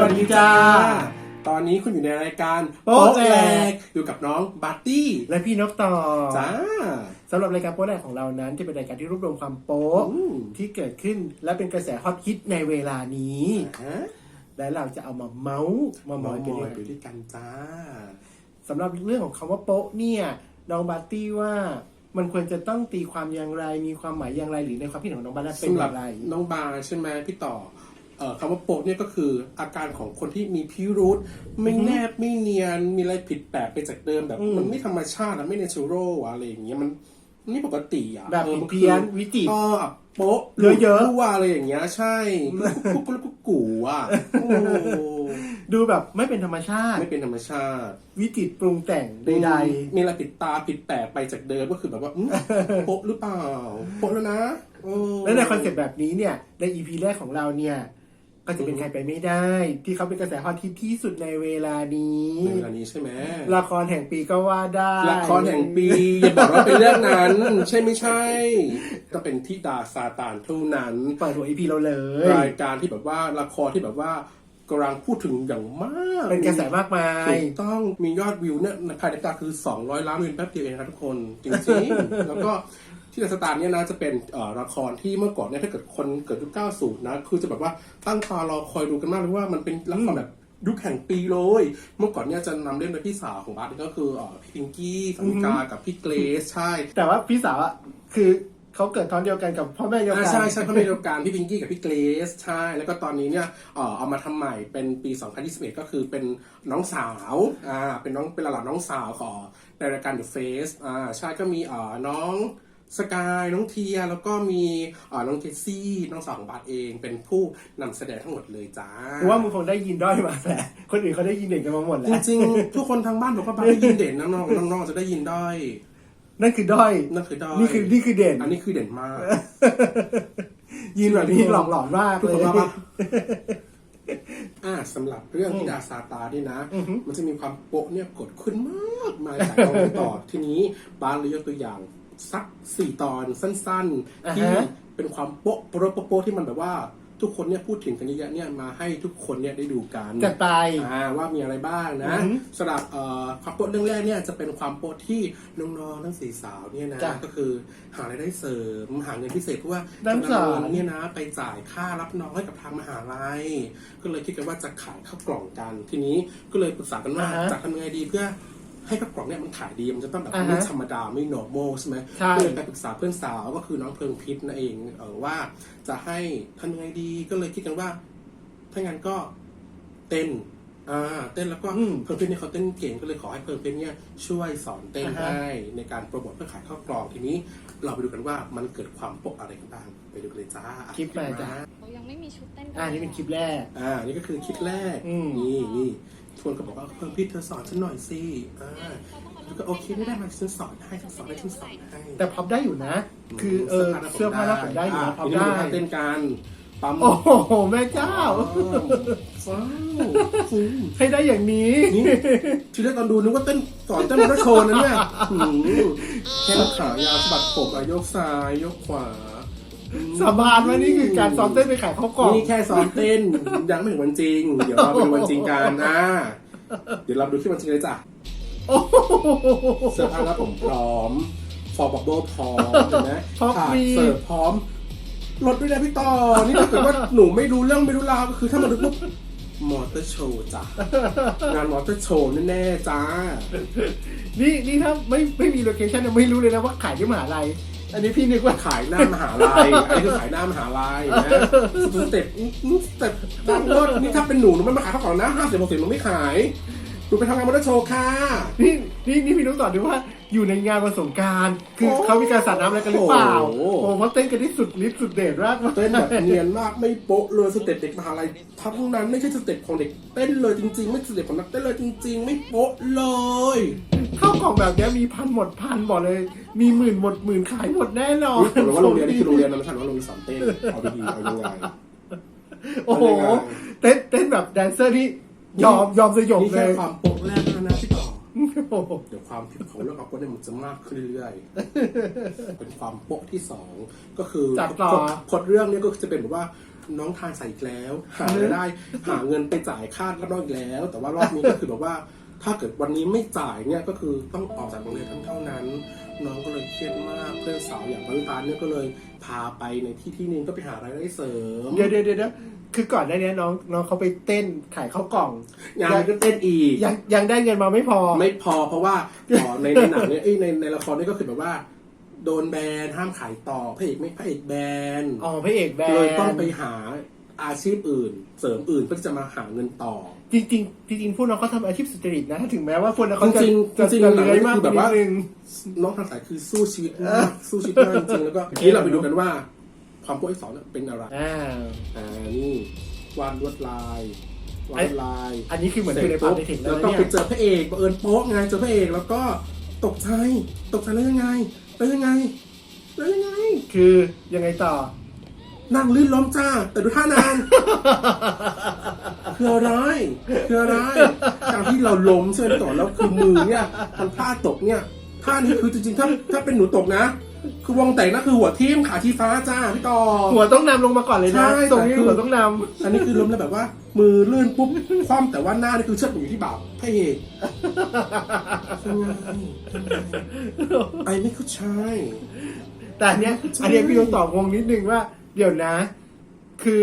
วัสดีจ้า ตอนนี้คุณอยู่ในรายการโป๊ะแหลกอยู่กับน้องบัตตี้ และพี่นกต่อจ้าสำหรับรายการโป๊ะแรกของเรานั้น จะเป็นรายการที่รวบรวมความโป๊ะอืมที่เกิดขึ้นและเป็นกระแสฮอตฮิตในเวลานี้ฮะและเราจะเอามาเมาส์มาหมมออยยกันไปเนี่ยด้วยกันจ้าสำหรับเรื่องของคำว่าโป๊ะเนี่ยน้องบาร์ตี้ว่ามันควรจะต้องตีความอย่างไร มีความหมายอย่างไรหรือในความคิดของน้องบาร์ตี้เป็นสำอหรับย่างไร น้องบาร์ใช่ไหมพี่ต่อเอ่อ คำว่าโปะเนี่ยก็คืออาการของคนที่มีพิรุษไม่แนบไม่เนียนมีอะไรผิดแปลกไปจากเดิมแบบอืมมันไม่ธรรมชาติอะไม่เนเชอรัลอะไรอย่างเงี้ยมันมันไม่ปกติอะแบบออมัเพี้ยนวิจิตรอ๋อโป๊ะเยอะๆรั่วอะไรอย่างเงี้ยใช่กุ๊กกุ๊กกุ๊กกูอะโอ้ดูแบบไม่เป็นธรรมชาติ ไม่เป็นธรรมชาติ วิจิตรปรุงแต่งใดมีอะไรผิดตาผิดแปลกไปจากเดิมก็คือแบบว่าอืมโป๊ะหรือเปล่าโป๊ะแล้วนะเออๆและในคอนเซ็ปต์แบบนี้เนี่ยในอีพีแรกของเราเนี่ย ก็จะเป็นใครไปไม่ได้ ที่เขาเป็นกระแสฮอตฮิตที่สุดในเวลานี้ในเวลานี้ใช่ไหมละครแห่งปีก็ว่าได้ละครแห่งปีอย่าบอกว่าเป็นเรื่องนั้น ใช่ไม่ใช่ก็เป็นที่ดาซาตานเท่านั้นเปิดหัวอีพีเราเลยรายการที่แบบว่าละครที่แบบว่ากำลังพูดถึงอย่างมาก เป็นกระแสมากมายถูกต้องมียอดวิวเนี่ยภายในตาคือ 200 ล้านวิวแป๊บเดียวเองครับทุกคน จริงๆ แล้วก็ ที่ดัสตาร์เนี่ยนะจะเป็นเอ่อละครที่เมื่อก่อนเนี่ยถ้าเกิดคนเกิดยุค90นะคือจะแบบว่าตั้งตารอคอยดูกันมากเลยว่ามันเป็นละครแบบยุคแห่งปีเลย เมื่อก่อนเนี่ยจะนำเล่นโดยพี่สาวของบาร์ก็คือเอ่อพี่พิงกี้สังกากับพี่เกรซใช่ แต่ว่าพี่สาวอะคือเขาเกิดท้อนเดียวกันกับพ่อแม่เดียวกัอ่านใช่ใช่เขาเป็นเดียวกันพี่พิงกี้กับพี่เกรซใช่ แล้วก็ตอนนี้เนี่ยเอ่อเอามาทำใหม่เป็นปี 2021 ก็คือเป็นน้องสาวอ่าเป็นน้องเป็นหลานน้องสาวของในรายการ The Face อ่าใช่ก็มีเอ่อน้อง สกาย น้องเทีย แล้วก็มีเอ่อน้องเจสซี่ น้องสาวของบาทเองเป็นผู้นำแสดงทั้งหมดเลยจ้าเพราะว่ามึงคงได้ยินด้อยมาแหละคนอื่นเขาได้ยินเด่นกันมาหมดแล้จวริงๆ ทุกคนทางบ้านบอกว่าบาทได้ยินเด่นน้องๆน้องๆจะได้ยินด้อยนั่นคือด้อยนั่นคือด้อยนี่คือนี่คือเด่น อันนี้คือเด่นมาก ยินแบบนี้หลอกหลอนมากทุกเลคนยว่าปะอ่าสำหรับเรื่องที่ดาซาตานี่นะอือฮึมันจะมีความโปะเนี่ยกดขึ้นมากมายจากตอนต่อทีนี้บาสเลยยกตัวอย่าง สักสี่ตอนสั้นๆ ที่เป็นความโปะโปะโปะโปะที่มันแบบว่าทุกคนเนี่ยพูดถึงกันเยอะๆเนี่ยมาให้ทุกคนเนี่ยได้ดูกันจัดไปอ่าว่ามีอะไรบ้างนะอือฮึสำหรับเอ่อความโปะเรื่องแรกเนี่ยจะเป็นความโปะที่น้องๆทั้งสี่สาวเนี่ยนะจ้ะก็คือหารายได้เสริมหาเงินพิเศษเพราะว่าด้านจะสามนำเงินเนี่ยนะไปจ่ายค่ารับน้องให้กับทางมหาลัยก็เลยคิดกันว่าจะขายข้าวกล่องกัน ทีนี้ก็เลยปรึกษากันว่าอ่าฮะจะทำยังไงดีเพื่อ ให้ข้าวกล่องเนี่ยมันขายดีมันจะต้องแบบอ่าฮะไม่ธรรมดาไม่ normal ใช่ไหมใช่ ก็เลยไปปรึกษาเพื่อนสาวก็คือน้องเพิงพิษนั่นเองเออว่าจะให้ทำยังไงดีก็เลยคิดกันว่าถ้างั้นก็เต้นอ่าเต้นแล้วก็อืมเพิ่มเพชรเนี่ยเขาเต้นเก่งก็เลยขอให้เพิ่มเพชรเนี่ยช่วยสอนเต้นอ่าฮะ ให้ในการโปรโมทเพื่อขายข้าวกล่องทีนี้ เราไปดูกันว่ามันเกิดความโปะอะไรกันบ้างไปดูกันเลยจ้าคลิปมาจ้ะเขายังไม่มีชุดเต้นอ่านี่เป็นคลิปแรก อ่านี่ก็คือคลิปแรกอืม นี่นี่ ชวนก็บอกว่าเพิ่มพี่เธอสอนฉันหน่อยสิอ่าแล้วก็โอเคไม่ได้มาฉันสอนให้ฉันสอนให้ฉันสอนให้แต่พับได้อยู่นะ คือเออเสื้อผ้าหน้าผมได้อยู่นะอะพับทีนี้ได้มาดูท่าเต้นกันปั๊มโอ้โหแม่เจ้าว้าวฟูให้ได้อย่างนี้นี่ทีแรกตอนดูนึกว่าเต้นสอนเต้นมอเตอร์โชว์นะเนี่ยหืมแข้งขายาวสะบัดผมอะยกซ้ายยกขวาอืม สาบานว่านี่คือการซ้อมเต้นไปขายข้าวกล่องนี่แค่ซ้อมเต้น ยังไม่ถึงวันจริง เดี๋ยวเราไปดูวันจริงกันอ่าเดี๋ยวเราดูที่วันจริงเลยจ้ะโอ้โหเสื้อผ้าหน้าผมพร้อมฟอร์บับเบิลพร้อมเห็นไหมพร้อมถาดมีเสิร์ฟพร้อมรถด้วยนะพี่ต่อ นี่ถ้าเกิดว่าหนูไม่รู้เรื่องไม่รู้ราวก็คือถ้ามาดูปุ๊บมอเตอร์โชว์จ้ะงานมอเตอร์โชว์แน่ๆจ้า นี่นี่ถ้าไม่ไม่มีโลเคชั่นเนี่ยไม่รู้เลยนะว่าขายที่มหาลัย อันนี้พี่นึกว่าขายหน้ามหาลัยอันนี้คือขายหน้ามหาลัยนะสเต็ปสเต็ปดังรถนี่ถ้าเป็นหนูหนูไม่มาขายข้าวของนะห้าสิบหกสิบหนูไม่ขาย หนูไปทำงานมอเตอร์โชว์ค่ะ นี่นี่นี่พี่นุ้งตอบดูว่าอยู่ในงานวันสงกรารคือโอ้เขามีการสาดน้ำอะไรกันหรือเปล่าโอ้โอ้เพราะเต้นกันที่สุดฤทธิ์สุดเดชมากเต้นแบบเนียนมากไม่โป๊ะเลยสเต็ปเด็กมหาลัยทั้งนั้นไม่ใช่สเต็ปของเด็กเต้นเลยจริง ๆ ไม่สเต็ปของนักเต้นเลยจริง ๆ ไม่โป๊ะเลยข้าวกล่องแบบเนี้ยมีพันหมดพันบอกเลย มีหมื่นหมดหมื่นขายหมดแน่นอนหรือว่าโรงเรียนนี่คือโรงเรียนนะไม่ใช่ว่าโรงเรียนสอนเต้นเอาดีๆเอายังไง โอ้โห เต้นเต้นแบบแดนเซอร์ที่ ยอมยอมสยบนี่เลแค่ยความโป๊ะแรกแล้วนะพี่ต่อโอ้โหเดี๋ยวความผิดของเรื่องของโป๊ะเนี่ยมันจะมากขึ้นเรื่อยๆเป็นความโป๊ะที่สองก็คือจากต่อพล็อตเรื่องเนี้ก็จะเป็นแบบว่าน้องทานใส่อีกแล้ว หารายได้ หาเงินไปจ่ายค่ารับน้องอีกแล้ว แต่ว่ารอบนี้ก็คือแบบว่า ถ้าเกิดวันนี้ไม่จ่ายเนี่ยก็คือต้องออกจากโรงเรียนเท่านั้น น้องก็เลยเครียดมากเพื่อนสาวอย่างมาริตาเนี่ยก็เลยพาไปในที่ที่หนึงก็ไปหารายได้เสริมเดี๋ยวเดี๋ยวเดี๋ยวคือก่อนหน้านี้น้องน้องเขาไปเต้นขายข้าวกล่องงานก็เต้นอีกยังยังได้เงินมาไม่พอ ไม่พอเพราะว่าต่อในในหนังเนี่ยเอ้ยในในละครเนี่ยก็คือแบบว่าโดนแบนห้ามขายต่อพระเอกไม่พระเอกแบนอ๋อพระเอกแบนเลยต้องไปหา อาชีพอื่น เสริมอื่นเพื่อที่จะมาหาเงินต่อ จริงจริงๆจริงๆพวกน้องเขาทำอาชีพสุจริตนะถึงแม้ว่าคนเขาจะจริงๆจะจริงๆจะหนังเลื้อยนี่มากคือแบบว่านิดนึงน้องทางสายคือสู้ชีวิตมากสู้ชีวิตมากจริงๆแล้วก็ทีนี้เราไปดูกันว่า ความโป๊ะไอ้สองเนี่ยเป็นอะไรอ่า อ่านี่วาดลวดลายวาดลวดลาย อันนี้คือเหมือนคือในปาร์ตี้ถึงแล้แล้ววนะก็เนี่ไปยเจอพระเอกบังเอิญโป๊ะไงเจอพระเอกแล้วก็ตกใจตกใจแล้วยังไงแล้วยังไงแล้วยังไง คือยังไงต่อ นั่งลื่นล้มจ้า แต่ดูท่านางคืออะไรคืออะไรการที่เราล้มใช่ไหมต่อแล้วคือมือเนี่ยมันพลาดตกเนี่ยท่านี้คือจริงๆถ้าถ้าเป็นหนูตกนะ คือวงแตกนะคือหัวทิ่มขาชี้ฟ้าจ้าพี่ต่อ หัวต้องนำลงมาก่อนเลยใช่นะตรงนี้แต่คือ หัวต้องนอันนี้คือล้มแล้วแบบว่า มือลื่นปุ๊บคว่ำแต่ว่าหน้านี่คือเชิดอยู่ที่บ่าวพระเอกยังไงยังไงไอ้ไม่เข้าใจำแต่อันเนี้ยอันเนี้ยพี่ต้องตอบงงนิดนึงว่า เดี๋ยวนะ คือ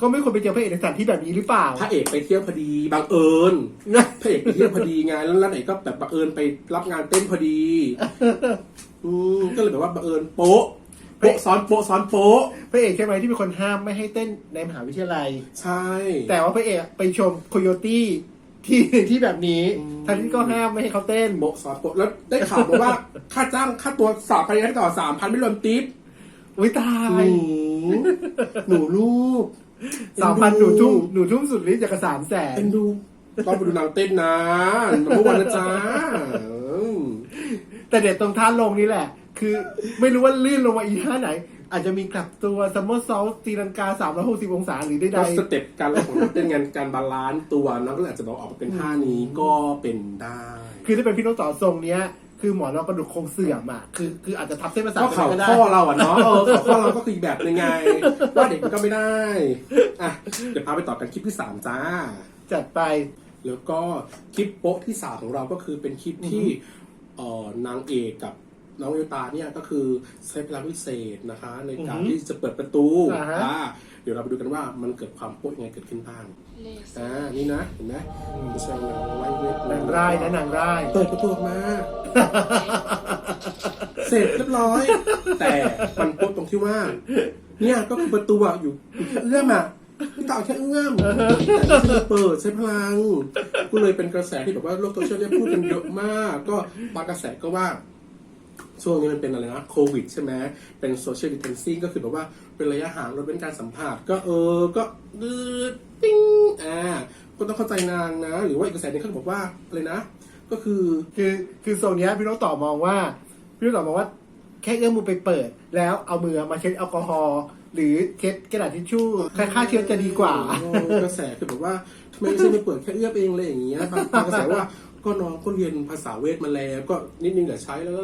ก็ไม่ควรไปเจอพระเอกในสถานที่แบบนี้หรือเปล่า พระเอกไปเที่ยวพอดีบังเอิญนะพระเอกไปเที่ยวพอดีไงแล้วแล้วไหนก็แบบบังเอิญไปรับงานเต้นพอดีอืมก็เลยแบบว่าบังเอิญโป๊ะโป๊ะซ้อนโป๊ะซ้อนโป๊ะพระเอกใช่ไหมที่เป็นคนห้ามไม่ให้เต้นในมหาวิทยาลัย ใช่ แต่ว่าพระเอกไปชมโคโยตี้ที่ที่แบบนี้ทั้งที่ก็ห้ามไม่ให้เขาเต้นโป๊ะซ้อนโป๊ะแล้วได้ข่าวมาว่าค่าจ้างค่าตัวสามพันให้ต่อสามพันไม่รวมทิป อุ้ยตาหยนู หนูลูกสามพันหนูทุ่มหนูทุ่มสุดฤทธิ์จากกระสามแสนเอ็นดูต้องไปดูนางเต้นนะเมื่อวันนะจ๊ะอืมแต่เด็ดตรงท่าลงนี่แหละ คือไม่รู้ว่าลื่นลงมาอีท่าไหน อาจจะมีกลับตัวซัมเมอร์ซอลตีลังกาสามร้อยหกสิบองศาหรือใดก็สเต็ปการเล่นของนางเต้นงานการบาลานซ์ตัวน้องก็เลยอาจจะบอกออกมาเป็นท่านี้ก็เป็นได้ ๆคือถ้าเป็นพี่น้องต่อทรงเนี้ย คือหมอนรองกระดูกโครงเสื่อมอะคือคืออาจจะทับเส้นประสาทก็ไปเข่าก็ได้ข้อเราอะเนาะเออเข่าข้อเราก็คืออีกแบบหนึงไงว่าเด็กมันก็ไม่ได้อะเดี๋ยวพาไปต่อกันคลิปที่สามจ้า จัดไป แล้วก็คลิปโป๊ะที่สามของเราก็คือเป็นคลิปที่เอ่อนางเอกกับน้องเอลตาเนี่ยก็คือใช้พลังวิเศษนะคะ ในการอือฮึที่จะเปิดประตูอ่าฮะอ่า เดี๋ยวเราไปดูกันว่ามันเกิดความโป๊ะยังไงเกิดขึ้นบ้างเลเซออ่าร์นี่นะเห็นไหมไม่ใช่นางไว้เวทนางร้ายนะนางร้าย เปิดประตูออกมา เสร็จเรียบร้อย แต่มันโป๊ะตรงที่ว่า เนี่ยก็คือประตูอะอยู่อยู่แค่เอื้อมอะพี่ต่อแค่เอื้อมแต่ไม่ใช่เปิดใช้พลัง ก็เลยเป็นกระแสที่แบบว่าโลกโซเชียลเนี่ยพูดกันเยอะมาก ก็บางกระแสก็ว่า ช่วงนี้มันเป็นอะไรนะโควิดใช่ไหมเป็นโซเชียลดิ t เทนซิ่งก็คือแบบว่าเป็นระยะห่างลดเว้นการสัมผัสก็เออก็ดืดปิ้งอ่าก็ต้องเข้าใจนางนะ หรือว่าอีกกระแสหนึงเขาบอกว่าอะไรนะ ก็คือคือคือทรงเนี้ยพี่น้องต่อมองว่าพี่น้องต่อมองว่าแค่เอื้อมมือไปเปิด แล้วเอามือมาเช็ดแอลกอฮอล์หรือเช็ดกระดาษทิชชู่ฆ่าเชื้อจะดีกว่าโอ้กระแสคือแบบว่าทำไมไม่ใช่ไม่เปิดแค่เอื้อมเองเลยอย่างเงี้ยบางบางกระแสว่าก็น้องก็เรียนภาษาเวทมาแล้วก็นิดนึงอย่าใช้แล้ว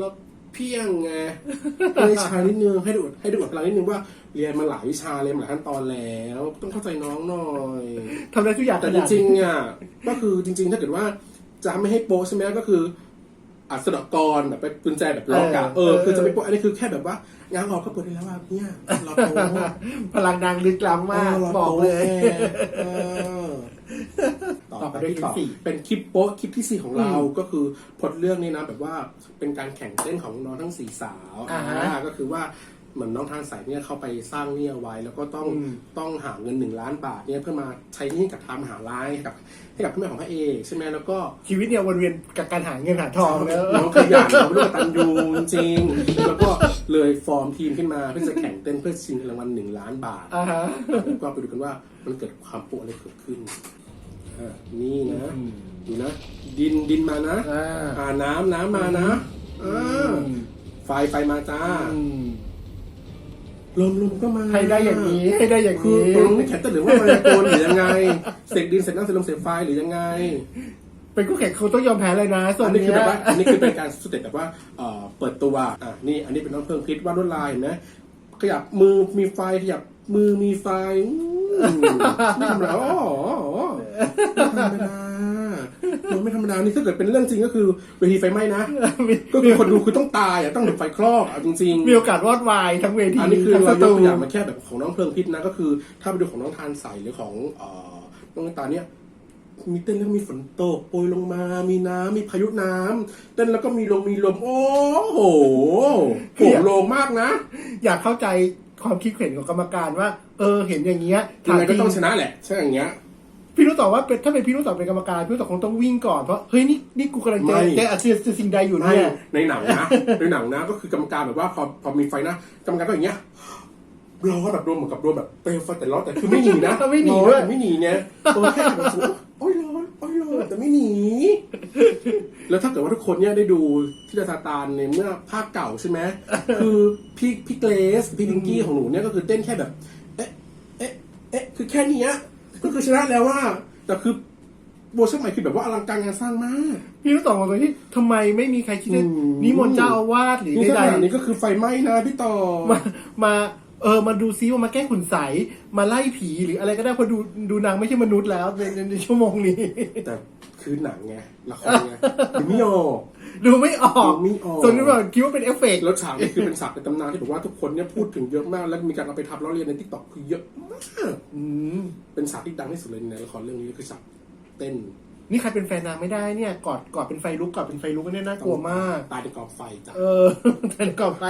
แล้ว เพี้ยงไงเลยช้นิดนึงให้ดูให้ดูอดพลังนิดนึงว่าเรียนมาหลายวิชาเรียนมาหลายขั้นตอนแล้ว ต้องเข้าใจน้องหน่อยทำได้ทุกอย่างแต่จริงๆอะก็คือจริง ๆ ถ้าเกิดว่าจะไม่ให้โป๊ใช่ไหมก็คืออัศดกรแบบไปกุญแจแบบล็อกอะเออคือจะไม่โป๊อันนี้คือแค่แบบว่างานออกก็เปิดได้แล้วอะเนี่ยเราโป๊พลังนางลึกล้ำมากบอกเลย ต่อต่อไปไปด้วยที่ต่อคลิปสี่เป็นคลิปโป๊ะคลิปที่สี่ของเราอืมก็คือพล็อดเรื่องนี้นะแบบว่าเป็นการแข่งเต้นของน้องทั้งสี่สาวอ่าฮะ อ่าก็คือว่าเหมือนน้องทานใสเนี่ยเขาไปสร้างเนี่ยไว้ แล้วก็ต้องอืมต้องหาเงินหนึ่งล้านบาทเนี่ยเพื่อมาใช้หนี่กับทางมหาลัยให้กับให้กับพ่อแม่ของพระเอกใช่ไหมแล้วก็ ชีวิตเนี่ยวนเวียนกับการหาเงินหาทองแล้ว น้องขยันน้องเป็นลูกกตันยูจริงๆแล้วก็ เลยฟอร์มทีมขึ้นมาเพื่อจะแข่งเต้นเพื่อชิงรางวัลหนึ่งล้านบาทอ่าฮะแล้วก็ไปดูกันว่ามันเกิดความโปะอะไรเกิดขึ้นอ่านี่นะอืมดูนะ ดินดินมานะ อ่า อ่าน้ำน้ำมานะอ่าไฟไฟมาจ้าอืมลมลมก็มาให้ได้อย่างนี้ ให้ได้อย่างคือนี้ ตกลงนี่แข่งเต้นหรือว่ามันโกนหรือยังไง เสกดินเสกน้ำเสกลมเสกไฟหรือยังไง เป็นคู่แข่งเขาต้องยอมแพ้เลยนะ ส่วอันนนี้คือเนี้แบยบว่าอันนี้คือเป็นการสเต็ปแบบว่าเอ่อเปิดตัวอะนี่อันนี้เป็นน้องเพิ่มคลิปวาดลวดลายเห็นไหมขยับมือมีไฟขยับมือมีไฟอืมไม่ธรรมดาอ๋อไม่ธรรมดามันไม่ธรรมดานี่ถ้าเกิดเป็นเรื่องจริงก็คือเวทีไฟไหม้นะ มีก็คือคนดูคือต้องตายอะต้องถูกไฟคลอกอะจริงๆมีโอกาสวอดวายทั้งเวทีอันนี้คือทั้งสเรายตูกตัวอย่างมาแค่แบบของน้องเพลิงพิษนะก็คือ ถ้าไปดูของน้องทานใสหรือของเอ่อน้องตาเนี่ย มีเต้นแล้วมีฝนตกโปรยลงมา มีน้ำมีพายุน้ำเต้นแล้วก็มีลมมีลม โอ้โหโหโลงมากนะ อยากเข้าใจความคิดเห็นของกรรมการว่า เออ เห็นอย่างเงี้ยยังไงก็จริต้องชนะแหละใช่อย่างเงี้ยพี่รู้ต่อว่าเป็นถ้าเป็นพี่รู้ต่อเป็นกรรมการพี่รู้ต่อคงต้องวิ่งก่อนเพราะเฮ้ยนี่นี่กูกำลังเจอไม่เจออาชีพสิ่งใดอยู่ไม่เนี่ยในหนังนะในหนังนะ ก็คือกรรมการแบบว่าพอพอมีไฟนะกรรมการก็อย่างเงี้ย ร้อนแบบโดนเหมือนกับโดนแบบเปลวไฟแต่ร้อนแต่คือไม่หนีนะไม่หนีร้อด้วยแต่ไม่หนีเนี่ยตัวแค่แบบรู้สึกว่าโอ้ยร้อนโอ้ยร้อนแต่ไม่หนี แล้วถ้าเกิดว่าทุกคนเนี่ยได้ดูที่ดาซาตานในเมื่อภาคเก่าใช่ไหมคือพี่พี่เกรซพี่พิงกี้ของหนูเนี่ยก็คือเต้นแค่แบบ เอ๊ะเอ๊ะเอ๊ะคือแค่เนี้ยก็คือชนะแล้วว่า แต่คือเวอร์ชันใหม่คือแบบว่าอลังการงานสร้างมาก พี่รู้ต่อมาเลยที่ทำไมไม่มีใครคิดจะอืมนิมนต์เจ้าอาวาสหรือนี่ใดขนาดนี้ก็คือไฟไหม้นะพี่ต่อๆมามาเออมาดูซิว่ามาแกล้งขุนใสมาไล่ผีหรืออะไรก็ได้เพราะดูดูนางไม่ใช่มนุษย์แล้วในในในชั่วโมงนี้ แต่คือหนังไงละครไงดูไม่ออกดูไม่ออกดูไม่ออกส่วนนี้แบบคิดว่าเป็นเอฟเฟกต์แล้วฉากนี้คือเป็นฉากในตำนานที่แบบว่าทุกคนเนี่ยพูดถึงเยอะมาก แล้วมีการเอาไปทำล้อเลียนในทิกตอกคือเยอะมากอืมเป็นฉากที่ดังที่สุดเลยในละครเรื่องนี้คือฉากเต้นนี่ใครเป็นแฟนนางไม่ได้เนี่ยกอดกอดเป็นไฟลุกกอดเป็นไฟลุกเนี่ยน่ากลัวมาก ตายในกองไฟจ้ะเออแต่ในกองไฟ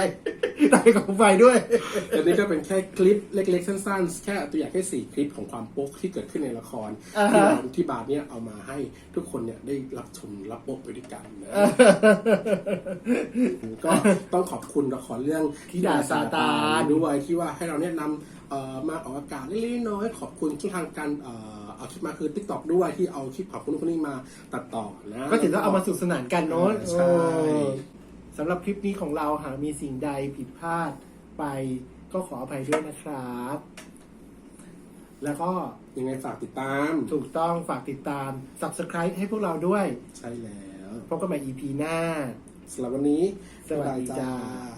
แต่ในกองไฟด้วย แต่นี่ก็เป็นแค่คลิปเล็กๆ สั้นๆ แค่ตัวอย่างแค่สี่คลิปของความโป๊กที่เกิดขึ้นในละคร อ่าที่ฮะเราที่บาร์เนี่ยเอามาให้ทุกคนเนี่ยได้รับชมรับโป๊กไปด้วยกันนะก็ต้องขอบคุณละครเรื่องธิดาซาตาน ด้วยที่ว่าให้เราเนี่ยนำเอ่อมาออกอากาศเล็กๆน้อยๆขอบคุณช่องทางการเอ่อเอาคลิปมาคือ t ิ k t o k ด้วยที่เอาคลิปของคนนู้นคนนี้มาตัดต่อนะ ก็ถือว่าเอามาสนุกสนานกันเนาะใช่ เออ สำหรับคลิปนี้ของเราหากมีสิ่งใดผิดพลาดไปก็ขออภัยด้วยนะครับ แล้วก็ยังไงฝากติดตาม ถูกต้องฝากติดตาม subscribe ให้พวกเราด้วย ใช่แล้ว พบกันใหม่ EP หน้า สำหรับวันนี้สวัสดีจ้าบ๊ยบย